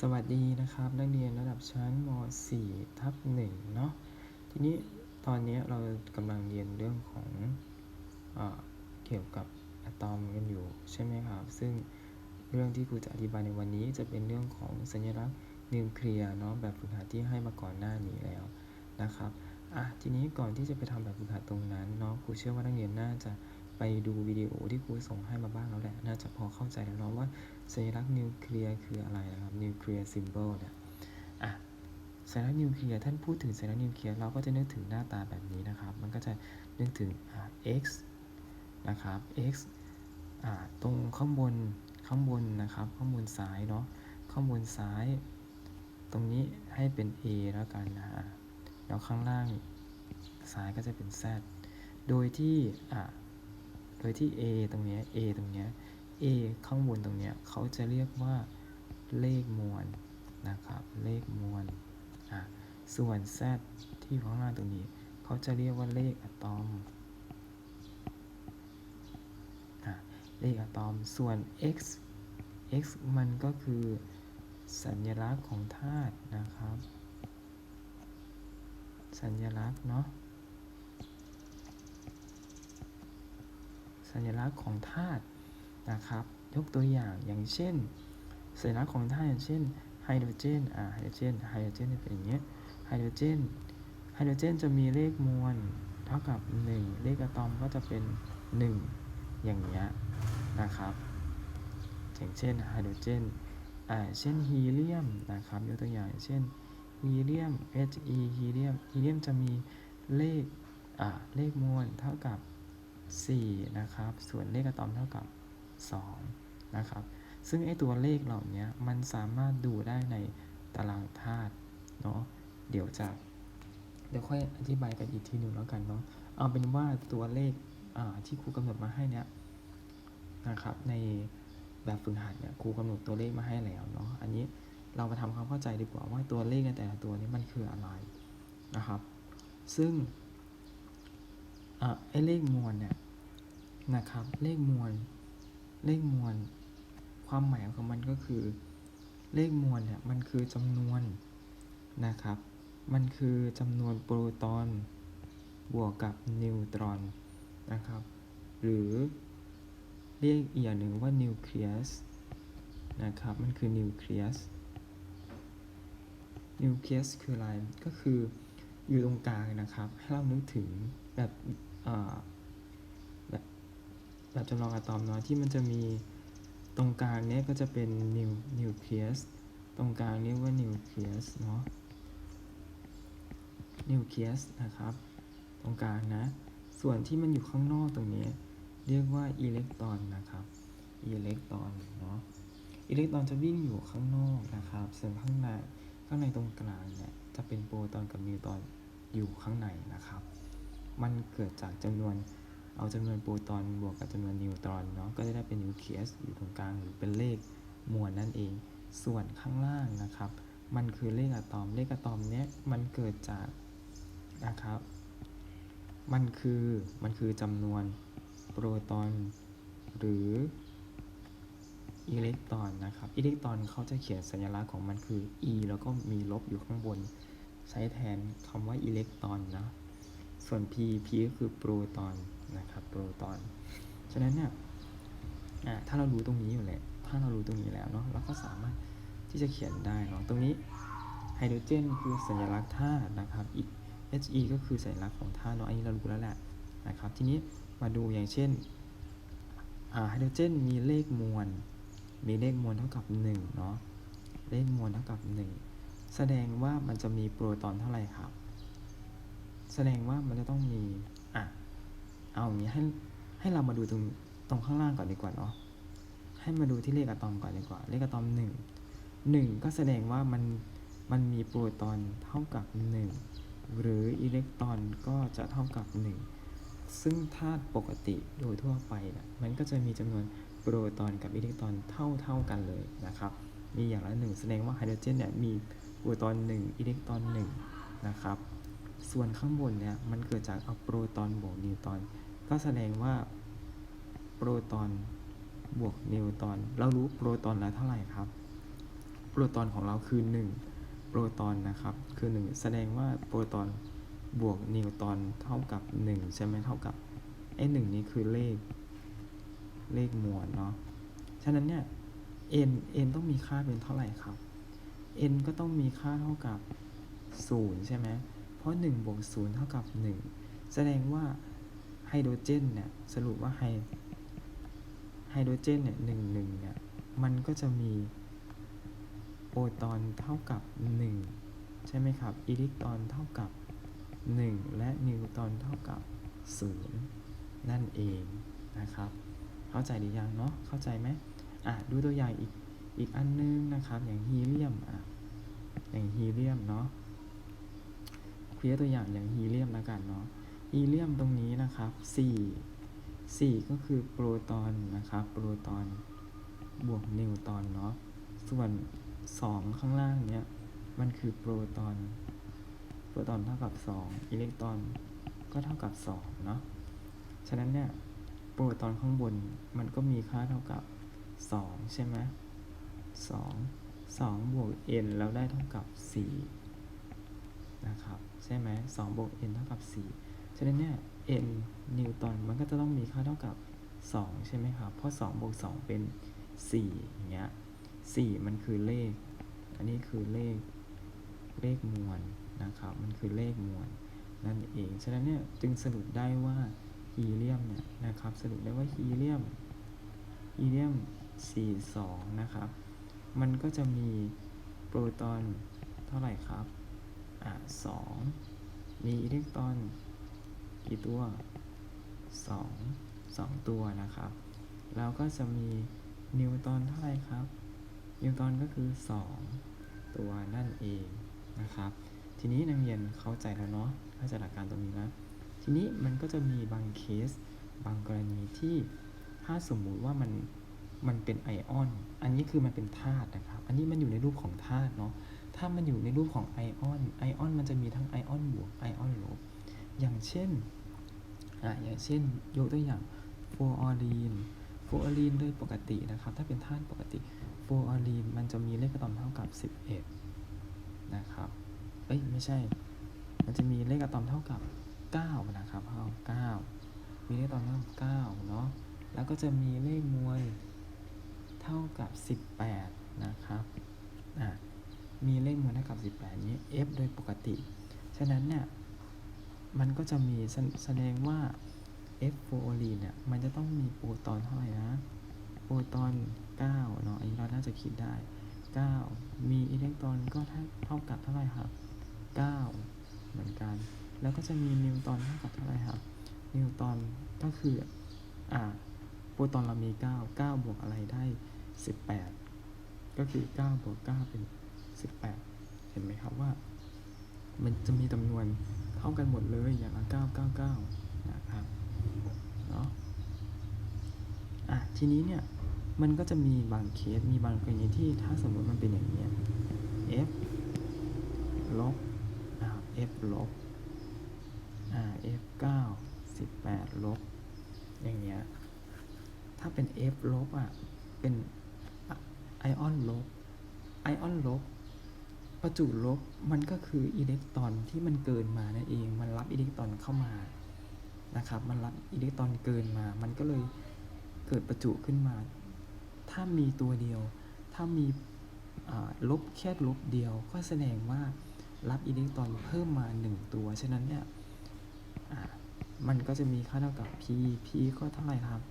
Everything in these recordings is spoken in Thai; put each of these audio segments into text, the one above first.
สวัสดีนะครับนักเรียนระดับชั้นม .4 ทับ1เนาะทีนี้ตอนนี้เรากำลังเรียนเรื่องของเอเกี่ยวกับอะตอมกันอยู่ใช่ไหมครับ ซึ่งเรื่องที่ครูจะอธิบายในวันนี้จะเป็นเรื่องของสัญลักษณ์นิวเคลียร์เนาะแบบฝึกหัดที่ให้มาก่อนหน้านี้แล้วนะครับอะทีนี้ก่อนที่จะไปทำแบบฝึกหัดตรงนั้นเนาะครูเชื่อว่านักเรียนน่าจะ ไปดูวิดีโอที่ครูส่งให้มาบ้างแล้วแหละ น่าจะพอเข้าใจแล้วเนาะว่าสัญลักษณ์นิวเคลียร์คืออะไรนะครับ นิวเคลียร์ซิมโบลเนี่ย อะ สัญลักษณ์นิวเคลียร์ ท่านพูดถึงสัญลักษณ์นิวเคลียร์ เราก็จะนึกถึงหน้าตาแบบนี้นะครับ มันก็จะนึกถึงอ่า x นะครับ x อ่า ตรงข้างบน ข้างบนนะครับ ข้างบนซ้ายเนาะ ข้างบนซ้าย ตรงนี้ให้เป็น a แล้วกันนะฮะแล้วข้างล่างซ้ายก็จะเป็น z โดยที่อ่า โดยที่ a ตรงเนี้ย a ตรงเนี้ย a ข้างบนตรงเนี้ยเขาจะเรียกว่าเลขมวลนะครับ เลขมวลอะส่วน z ที่อยู่ข้างล่างตรงนี้ เขาจะเรียกว่าเลขอะตอมอะเลขอะตอม ส่วน x x มันก็คือสัญลักษณ์ของธาตุนะครับ สัญลักษณ์เนาะ สัญลักษณ์ของธาตุนะครับ ยกตัวอย่างอย่างเช่น สัญลักษณ์ของธาตุอย่างเช่นไฮโดรเจนอ่าไฮโดรเจนไฮโดรเจนเป็นอย่างเงี้ยไฮโดรเจนไฮโดรเจนจะมีเลขมวลเท่ากับ 1 เลขอะตอมก็จะเป็น 1 อย่างเงี้ยนะครับอย่างเช่นไฮโดรเจนอ่าเช่นฮีเลียมนะครับยกตัวอย่างเช่นฮีเลียม He ฮีเลียมฮีเลียมจะมีเลขอ่าเลขมวลเท่ากับ 4 นะครับ ส่วนเลขอะตอมเท่ากับ 2 นะครับ ซึ่งไอตัวเลขเหล่านี้มันสามารถดูได้ในตารางธาตุเนาะเดี๋ยวจะเดี๋ยวค่อยอธิบายกันอีกทีหนึ่งแล้วกันเนาะเอาเป็นว่าตัวเลขอ่าที่ครูกำหนดมาให้เนี่ยนะครับ ในแบบฝึกหัดเนี่ยครูกำหนดตัวเลขมาให้แล้วเนาะอันนี้เรามาทำความเข้าใจดีกว่าว่าตัวเลขในแต่ละตัวนี้มันคืออะไรนะครับ ซึ่ง อ่าไอ้เลขมวลเนี่ยนะครับ เลขมวล เลขมวล ความหมายของมันก็คือ เลขมวลเนี่ยมันคือจำนวนนะครับ มันคือจำนวนโปรตอนบวกกับนิวตรอนนะครับ หรือเรียกอีกอย่างหนึ่งว่านิวเคลียสนะครับ มันคือนิวเคลียสนิวเคลียสคืออะไร ก็คืออยู่ตรงกลางนะครับ ให้เรานึกถึงแบบ แบบจำลองอะตอมเนาะที่มันจะมีตรงกลางเนี้ยก็จะเป็นนิวนิวเคลียสตรงกลางเรียกว่านิวเคลียสเนาะนิวเคลียสนะครับ ตรงกลางนะ ส่วนที่มันอยู่ข้างนอกตรงนี้ เรียกว่าอิเล็กตรอนนะครับอิเล็กตรอนเนาะอิเล็กตรอนจะวิ่งอยู่ข้างนอกนะครับ ส่วนข้างในข้างในตรงกลางเนี่ยจะเป็นโปรตอนกับนิวตรอนอยู่ข้างในนะครับ มันเกิดจากจำนวนเอาจำนวนโปรตอนบวกกับจำนวนนิวตรอนเนาะก็จะได้เป็นนิวเคลียสอยู่ตรงกลางหรือเป็นเลขมวลนั่นเอง ส่วนข้างล่างนะครับ มันคือเลขอะตอมเลขอะตอมเนี้ยมันเกิดจากนะครับมันคือมันคือจำนวนโปรตอนหรืออิเล็กตรอนนะครับอิเล็กตรอนเขาจะเขียนสัญลักษณ์ของมันคือ e แล้วก็มีลบอยู่ข้างบน ใช้แทนคำว่าอิเล็กตรอนนะ ส่วน p p ก็คือโปรตอนนะครับโปรตอน ฉะนั้นเนี่ยถ้าเรารู้ตรงนี้อยู่แล้วถ้าเรารู้ตรงนี้แล้วเนาะเราก็สามารถที่จะเขียนได้เนาะตรงนี้ไฮโดรเจนคือสัญลักษณ์ธาตุนะครับอีก He ก็คือสัญลักษณ์ของธาตุเนาะอันนี้เรารู้แล้วแหละนะครับ ทีนี้มาดูอย่างเช่นไฮโดรเจนมีเลขมวล มีเลขมวลเท่ากับ1เนาะเลขมวลเท่ากับ 1 แสดงว่ามันจะมีโปรตอนเท่าไหร่ครับ แสดงว่ามันจะต้องมี อะ เอาอย่างนี้ให้ให้เรามาดูตรงตรงข้างล่างก่อนดีกว่าเนาะ ให้มาดูที่เลขอะตอมก่อนดีกว่า เลขอะตอม1 1ก็แสดงว่ามันมันมีโปรตอนเท่ากับ1หรืออิเล็กตรอนก็จะเท่ากับ1ซึ่งธาตุปกติโดยทั่วไปนะมันก็จะมีจำนวนโปรตอนกับอิเล็กตรอนเท่าเท่ากันเลยนะครับ มีอย่างละหนึ่งแสดงว่าไฮโดรเจนเนี่ยมีโปรตอน1อิเล็กตรอน1นะครับ ส่วนข้างบนเนี่ยมันเกิดจากเอาโปรตอนบวกนิวตอน ก็แสดงว่าโปรตอนบวกนิวตอน เรารู้โปรตอนแล้วเท่าไหร่ครับ โปรตอนของเราคือ 1 โปรตอนนะครับ คือ 1 แสดงว่าโปรตอนบวกนิวตอนเท่ากับ 1 ใช่ไหมเท่ากับไอ้หนึ่งนี้คือเลข เลขมวลเนาะ ฉะนั้นเนี่ย n n ต้องมีค่าเป็นเท่าไหร่ครับ n ก็ต้องมีค่าเท่ากับ 0 ใช่ไหม ราะ1บวก0เท่ากับ 1 แสดงว่าไฮโดรเจนเนี่ยสรุปว่าไฮไฮโดรเจนเนี่ยหนึ่งหนึ่งเนี่ยมันก็จะมีโปรตอนเท่ากับ 1 ใช่ไหมครับอิเล็กตรอนเท่ากับ 1 และนิวตรอนเท่ากับ 0 นั่นเองนะครับ เข้าใจหรือยังเนาะเข้าใจไหมอะดูตัวอย่างอีกอีกอันนึงนะครับ อย่างฮีเลียมอะอย่างฮีเลียมเนาะ ยร์ตัวอย่างอย่างฮีเลียมแล้วกันเนาะฮีเลียมตรงนี้นะครับ 4 4 ก็คือโปรตอนนะครับ โปรตอนบวกนิวตอนเนาะ ส่วน 2 ข้างล่างเนี้ย มันคือโปรตอน โปรตอนเท่ากับ 2 อิเล็กตรอนก็เท่ากับ 2 เนาะ ฉะนั้นเนี่ย โปรตอนข้างบนมันก็มีค่าเท่ากับ 2 ใช่ไหม2 2บวก n แล้วได้เท่ากับ 4 นะครับ ใช่ไหม2บวก n เท่ากับ 4 ฉะนั้นเนี่ย n นิวตันมันก็จะต้องมีค่าเท่ากับ 2 ใช่ไหมครับ เพราะ2บวก 2 เป็น 4 อย่างเงี้ย 4 มันคือเลข อันนี้คือเลข เลขมวลนะครับ มันคือเลขมวลนั่นเอง ฉะนั้นเนี่ยจึงสรุปได้ว่าฮีเลียมเนี่ยนะครับ สรุปได้ว่าฮีเลียม ฮีเลียม 42 นะครับ มันก็จะมีโปรตอนเท่าไหร่ครับ อะ2มีอิเล็กตรอนกี่ตัว2 2ตัวนะครับแล้วก็จะมีนิวตรอนเท่าไหร่ครับ นิวตรอนก็คือ 2 ตัวนั่นเองนะครับ ทีนี้นักเรียนเข้าใจแล้วเนาะเข้าใจหลักการตรงนี้แล้วทีนี้มันก็จะมีบางเคส บางกรณีที่ถ้าสมมุติว่ามันมันเป็นไอออน อันนี้คือมันเป็นธาตุนะครับ อันนี้มันอยู่ในรูปของธาตุเนาะ ถ้ามันอยู่ในรูปของไอออน ไอออนมันจะมีทั้งไอออนบวกไอออนลบ อย่างเช่นอะอย่างเช่น ยกตัวอย่างฟลูออรีนฟลูออรีนโดยปกตินะครับ ถ้าเป็นธาตุปกติฟลูออรีนมันจะมีเลขอะตอมเท่ากับ 11 นะครับ เอ้ยไม่ใช่ มันจะมีเลขอะตอมเท่ากับ 9 นะครับเท่า9มีเลขอะตอมเท่ากับ9เนาะ แล้วก็จะมีเลขมวลเท่ากับ 18 นะครับ อะ มีเลขมวลเท่ากับ 18 นี้ F โดยปกติ ฉะนั้นเนี่ย มันก็จะมีแสดงว่า F โฟโอลีนเนี่ย มันจะต้องมีโปรตอนเท่าไหร่นะ โปรตอน9เนาะ อันนี้เราน่าจะคิดได้ 9 มีอิเล็กตรอนก็เท่ากับเท่าไหร่ครับ 9 เหมือนกัน แล้วก็จะมีนิวตรอนเท่ากับเท่าไหร่ครับ นิวตรอนก็คือ อ่า โปรตอนเรามี 9 9 บวกอะไรได้ 18 ก็คือ 9 บวก 9 เป็น 18 เห็นไหมครับว่า มันจะมีจำนวนเท่ากันหมดเลยอย่างละ999 นะครับเนาะอะทีนี้เนี่ย มันก็จะมีบางเคสมีบางกรณีที่ถ้าสมมติมันเป็นอย่างนี้ f ลบอ่า f ลบอ่า f 9 18 ลบ อย่างเงี้ย ถ้าเป็น F ลบอะ เป็นไอออนลบ ไอออนลบ ประจุลบมันก็คืออิเล็กตรอนที่มันเกินมานั่นเอง มันรับอิเล็กตรอนเข้ามานะครับ มันรับอิเล็กตรอนเกินมา มันก็เลยเกิดประจุขึ้นมา ถ้ามีตัวเดียว ถ้ามีลบแค่ลบเดียว ก็แสดงว่ารับอิเล็กตรอนเพิ่มมา 1 ตัว ฉะนั้นเนี่ยมันก็จะมีค่าเท่ากับ p p ก็เท่าไหร่ครับ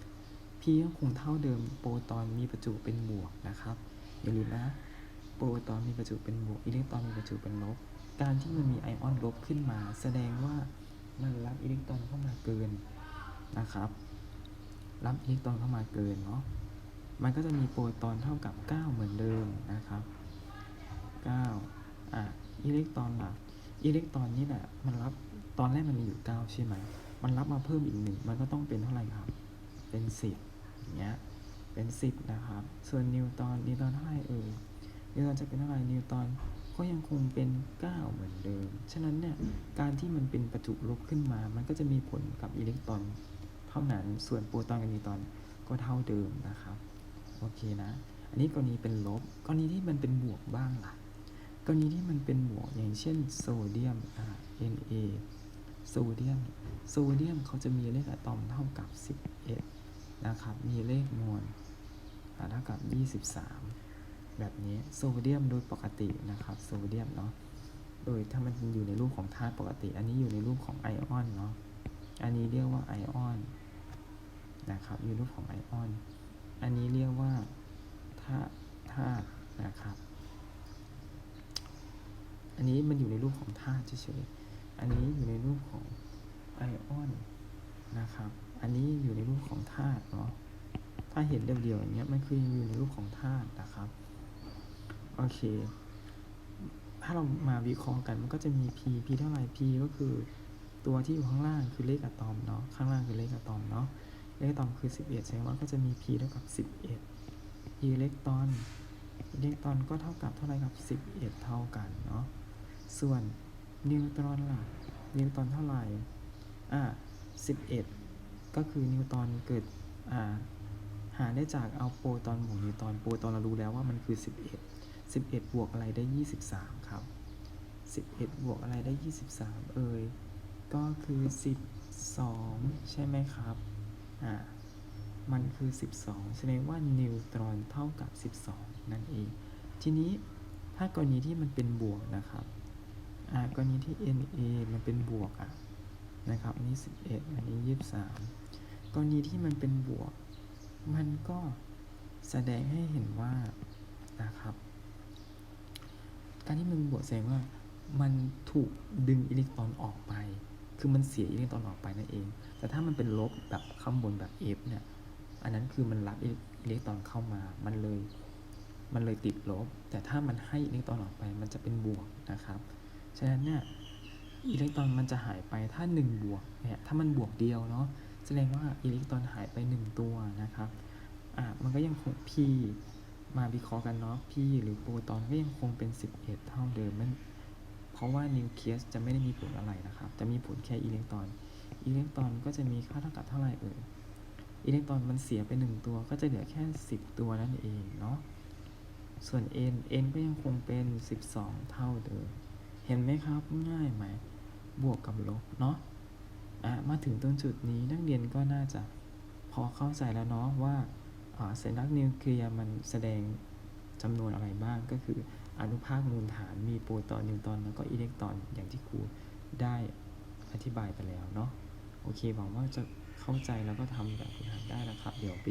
p ก็คงเท่าเดิม โปรตอนมีประจุเป็นบวกนะครับ อย่าลืมนะ โปรตอนมีประจุเป็นบวกอิเล็กตรอนมีประจุเป็นลบ การที่มันมีไอออนลบขึ้นมา แสดงว่ามันรับอิเล็กตรอนเข้ามาเกินนะครับ รับอิเล็กตรอนเข้ามาเกินเนาะ มันก็จะมีโปรตอนเท่ากับ 9 เหมือนเดิมนะครับ 9 อะอิเล็กตรอนล่ะอิเล็กตรอนนี่แหละมันรับตอนแรกมันมีอยู่ 9 ใช่ไหม มันรับมาเพิ่มอีกหนึ่งมันก็ต้องเป็นเท่าไหร่ครับ เป็น 10อย่างเงี้ย เป็น 10 นะครับ ส่วนนิวตรอนนิวตรอนเท่าไหร่เอ่ย นิวตรอนจะเป็นเท่าไหร่นิวตอนก็ยังคงเป็น 9 เหมือนเดิม ฉะนั้นเนี่ยการที่มันเป็นประจุลบขึ้นมา มันก็จะมีผลกับอิเล็กตรอนเท่านั้น ส่วนโปรตอนกับนิวตรอนก็เท่าเดิมนะครับ โอเคนะ อันนี้กรณีเป็นลบ กรณีที่มันเป็นบวกบ้างล่ะ กรณีที่มันเป็นบวกอย่างเช่นโซเดียมอ่า Na โซเดียม โซเดียมเขาจะมีเลขอะตอมเท่ากับ 11 นะครับ มีเลขมวลเท่ากับ 23 แบบนี้โซเดียมโดยปกตินะครับโซเดียมเนาะโดยถ้ามันอยู่ในรูปของธาตุปกติ อันนี้อยู่ในรูปของไอออนเนาะอันนี้เรียกว่าไอออนนะครับอยู่รูปของไอออน อันนี้เรียกว่าธาตุธาตุนะครับ อันนี้มันอยู่ในรูปของธาตุเฉยๆอันนี้อยู่ในรูปของไอออนนะครับ อันนี้อยู่ในรูปของธาตุเนาะถ้าเห็นเดียวๆอย่างเงี้ยมันคืออยู่ในรูปของธาตุนะครับ โอเค ถ้าเรามาวิเคราะห์กันมันก็จะมี p p เท่าไหร่ p ก็คือตัวที่อยู่ข้างล่างคือเลขอะตอมเนาะ ข้างล่างคือเลขอะตอมเนาะ เลขอะตอมคือ 11แสดงว่าก็จะมี p เท่ากับ 11 อิเล็กตรอนอิเล็กตรอนก็เท่ากับเท่าไหร่ครับ 11 เท่ากันเนาะ ส่วนนิวตรอนล่ะ นิวตรอนเท่าไหร่ อ่า11 ก็คือนิวตรอนเกิด อ่า หาได้จากเอาโปรตอนบวกนิวตรอน โปรตอนเรารู้แล้วว่ามันคือ 11 11 บวกอะไรได้ 23 ครับ 11 บวกอะไรได้ 23 เอ่ย ก็คือ 12 ใช่ไหมครับ อ่า มันคือ 12 แสดงว่านิวตรอนเท่ากับ 12 นั่นเอง ทีนี้ถ้ากรณีที่มันเป็นบวกนะครับ อ่า กรณีที่ Na มันเป็นบวกอะ นะครับ อันนี้ 11 อันนี้ 23 กรณีที่มันเป็นบวก มันก็แสดงให้เห็นว่านะครับ การที่มันบวกแสดงว่ามันถูกดึงอิเล็กตรอนออกไป คือมันเสียอิเล็กตรอนออกไปนั่นเอง แต่ถ้ามันเป็นลบแบบข้างบนแบบ F เนี่ย อันนั้นคือมันรับอิเล็กตรอนเข้ามา มันเลย มันเลยติดลบ แต่ถ้ามันให้อิเล็กตรอนออกไป มันจะเป็นบวกนะครับ ฉะนั้นเนี่ย อิเล็กตรอนมันจะหายไปถ้า 1 บวกเนี่ย ถ้ามันบวกเดียวเนาะ แสดงว่าอิเล็กตรอนหายไป 1 ตัวนะครับ อะ มันก็ยังคง P มาวิเคราะห์กันเนาะ P หรือโปรตอนก็ยังคงเป็น 11 เท่าเดิมมันเพราะว่านิวเคลียสจะไม่ได้มีผลอะไรนะครับ จะมีผลแค่อิเล็กตรอน อิเล็กตรอนก็จะมีค่าเท่ากับเท่าไหร่เอ่ย อิเล็กตรอนมันเสียไป 1 ตัวก็จะเหลือแค่ 10 ตัวนั่นเองเนาะ ส่วน n n ก็ยังคงเป็น 12 เท่าเดิม เห็นไหมครับง่ายไหม บวกกับลบเนาะ อะ มาถึงตรงจุดนี้นักเรียนก็น่าจะพอเข้าใจแล้วเนาะว่าอ่า สัญลักษณ์นิวเคลียร์มันแสดงจำนวนอะไรบ้างก็คืออนุภาคมูลฐานมีโปรตอนนิวตอนแล้วก็อิเล็กตรอนอย่างที่ครูได้อธิบายไปแล้วเนาะโอเคหวังว่าจะเข้าใจแล้วก็ทำแบบฝึกหัดได้นะครับ เดี๋ยวไป